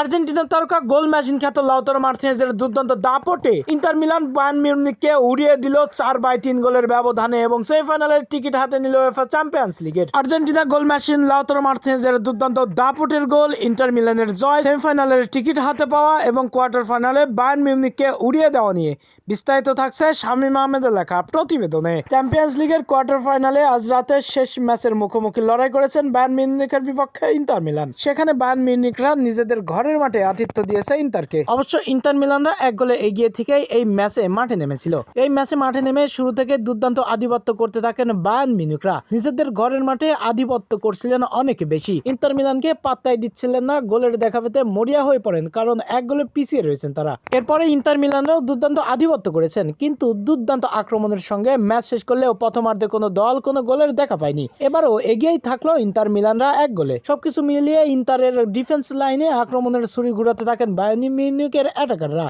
আর্জেন্টিনার তারকা goal machine খ্যাত লাউতারো মার্টিনেজের দুর্দান্ত দাপটে ইন্টার মিলান বায়ার্ন মিউনিককে উড়িয়ে দিল চার বাই তিন গোলের ব্যবধানে এবং সেমিফাইনালের টিকিট হাতে নিল উয়েফা চ্যাম্পিয়ন্স লিগের আর্জেন্টিনা গোল মেশিন লাউতারো মার্টিনেজের দুর্দান্ত দাপটের গোল, ইন্টার মিলানের জয়, সেমিফাইনালের টিকিট হাতে পাওয়া এবং কোয়ার্টার ফাইনালে বায়ার্ন মিউনিককে উড়িয়ে দেওয়া নিয়ে বিস্তারিত থাকছে শামীম আহমেদের লেখা প্রতিবেদনে। চ্যাম্পিয়ন্স লিগের কোয়ার্টার ফাইনালে আজ রাতে শেষ ম্যাচের মুখোমুখি লড়াই করেছেন বায়ার্ন মিউনিকের বিপক্ষে ইন্টার মিলান। সেখানে বায়ার্ন মিউনিকরা নিজেদের ঘরের মাঠে আতিথ্য দিয়েছে ইন্টারকে। অবশ্য ইন্টার মিলানরা এক গোলে এগিয়ে থেকেই এই ম্যাচে মাঠে নেমেছিল। এই ম্যাচে মাঠে নেমে শুরু থেকে দুর্দান্ত আধিপত্য করতে থাকেন বায়ার্ন মিউনিকরা নিজেদের ঘরের মাঠে আধিপত্য করছিলেন অনেক বেশি। ইন্টার মিলানকে পাত্তাই দিচ্ছিলেন না, গোলের দেখা পেতে মরিয়া হয়ে পড়েন কারণ এক গোলে পিছিয়ে রয়েছেন তারা। এরপরে ইন্টার মিলানরাও দুর্দান্ত আধিপত্য করেছেন, কিন্তু দুর্দান্ত আক্রমণের সঙ্গে ম্যাচ শেষ করলেও প্রথমার্ধে কোনো দল কোনো গোলের দেখা পায়নি। এবারও এগিয়েই থাকল ইন্টার মিলানরা এক গোলে। সবকিছু মিলিয়ে ইন্টারের ডিফেন্স লাইনে আক্রমণের ছুরি ঘুরাতে থাকেন বায়ানি মিউনিকের অ্যাটাকাররা।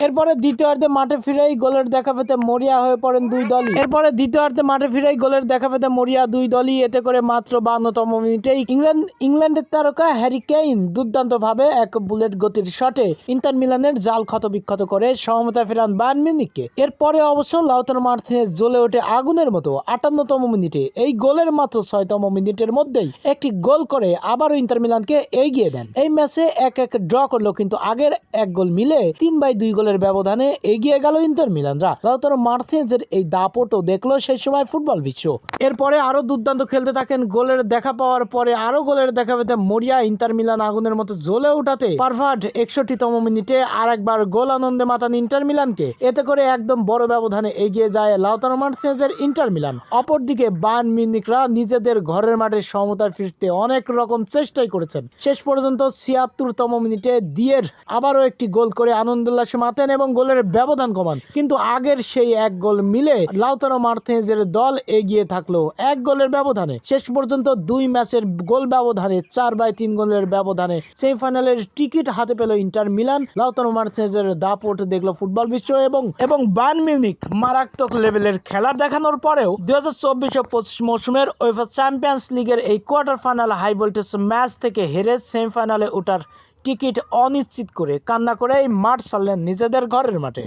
এরপরে দ্বিতীয়ার্ধে মাঠে ফিরেই গোলের দেখা পেতে মরিয়া হয়ে পড়েন দুই দলই। এরপরে দ্বিতীয়ার্ধে মাঠে ফিরেই গোলের দেখা পেতে মরিয়া দুই দলই এতে করে মাত্র বান্নতম মিনিটেই ইংল্যান্ড, ইংল্যান্ডের তারকা হ্যারি কেইন দুর্দান্তভাবে এক বুলেট গতির শটে ইন্টার মিলানের জাল ক্ষত বিক্ষত করে সমতা ফেরান বায়ার্ন মিউনিককে এরপরে অবশ্য লাউতার মার্টিনেজ জ্বলে ওঠে আগুনের মতো আটান্নতম মিনিটে। এই গোলের মাত্র ছয়তম মিনিটের মধ্যেই একটি গোল করে আবারও ইন্টার মিলানকে এগিয়ে দেন। এই ম্যাচে এক এক ড্র করল কিন্তু আগের এক গোল মিলে তিন বাই দুই গোলের ব্যবধানে এগিয়ে গেল ইন্টার মিলানরা। লাউতারো মার্টিনেজের এই দাপটও দেখল সেই সময় ফুটবল বিশ্ব। এরপরে আরও দুর্দান্ত খেলতে থাকেন গোলের দেখা পাওয়ার পরে আরও গোলের দেখা পেতে মরিয়া ইন্টার মিলান আগুনের মতো জ্বলে উঠাতে পারভার্ট একষট্টিতম মিনিটে আর একবার গোল আনন্দে মাতান ইন্টার মিলানকে। এতে করে একদম বড় ব্যবধানে এগিয়ে যায় লাউতারো মার্টিনেজের ইন্টার মিলান। অপরদিকে বায়ার্ন মিউনিকরা নিজেদের ঘরের মাঠে সমতায় ফিরতে অনেক রকম চেষ্টাই করেছেন। শেষ পর্যন্ত ছিয়াত্তরতম মিনিটে দিয়ের আবারও একটি গোল করে আনন্দ উল্লাসে মাতেন এবং গোলের ব্যবধান কমান। কিন্তু আগের সেই এক গোল মিলে লাউতারো মার্টিনেজের দল এগিয়ে থাকল এক গোলের ব্যবধানে। শেষ পর্যন্ত দুই ম্যাচের গোল ব্যবধানে, চার বাই তিন গোলের ব্যবধানে সেমিফাইনালের টিকিট হাতে পেল ইন্টার মিলান। লাউতারো মার্টিনেজের দাপট দেখল ফুটবল বিশ্ব এবং এবং বায়ার্ন মিউনিক মারাত্মক লেভেলের খেলা দেখানোর পরেও দুই হাজার চব্বিশ ও পঁচিশ মৌসুমের ওয়েফা চ্যাম্পিয়ন্স লিগের এই quarter final high voltage match থেকে হেরে সেমিফাইনালে ওঠার টিকিট অনিশ্চিত করে কান্না করেই মাঠ সারলেন নিজেদের ঘরের মাঠে।